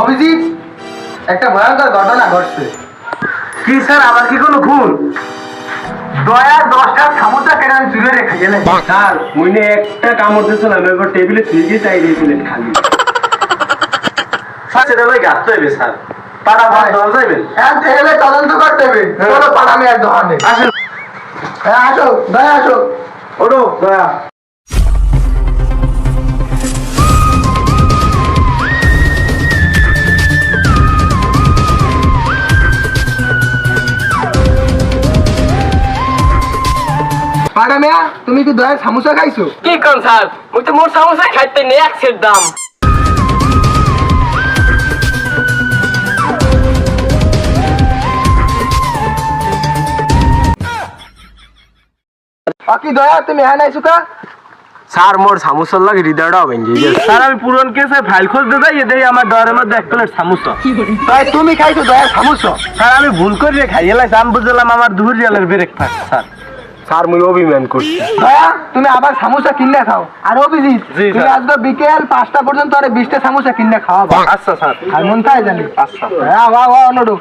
অভিজিৎ একটা ভয়ঙ্কর ঘটনা ঘটছে। কি স্যার আবার কি কোনো খুন দয়ার দশটা কেটে আমি চুলে রেখে গেলে? স্যার মুইনে একটা কামড় দিয়েছিলাম এবার টেবিলে থুয়ে চাই দিয়েছিলেন খালি। স্যার সেটা লই গাছ হইবে স্যার। পাড়া ভাত দেওয়া যাইবে? হ্যাঁ এলে তদন্ত করতে হবে। চলো পাড়ামি এক দোকানে। হ্যাঁ আসো দয়া আসো। ওটো দয়া। পাড়ামিয়া তুমি কি দয়ার সামোসা খাইছো? কি কোন স্যার? মুই তো মোর সমস্যা খাইতে নেই এক সের দাম। বাকি দয়া তুমি হ্যাঁ নাইছো কা? স্যার মোর সামোসার লাগে হৃদয়টা ভেঙে গেছে স্যার আমি পুরন কেসে ফাইল খুঁজতে যাই এদের আমার দরের মধ্যে এক প্লেট সামোসা। তাই তুমি খাইছো দয়ার সামোসা? স্যার আমি ভুল করে খাই এলাই আমি বুঝলাম আমার দুপুর জেলের ব্রেকফাস্ট স্যার। স্যার মুই অভিমান করছি? দয়া তুমি আবার সামোসা কিনে খাও। আর অভিজিৎ জি, তুমি স্যার। আজকে বিকেল পাঁচটা পর্যন্ত আরে বিশটা সামোসা কিনে খাওয়াবো। আচ্ছা স্যার। আর মন তাই জানি। আচ্ছা। হ্যাঁ বা বা অনুরূপ।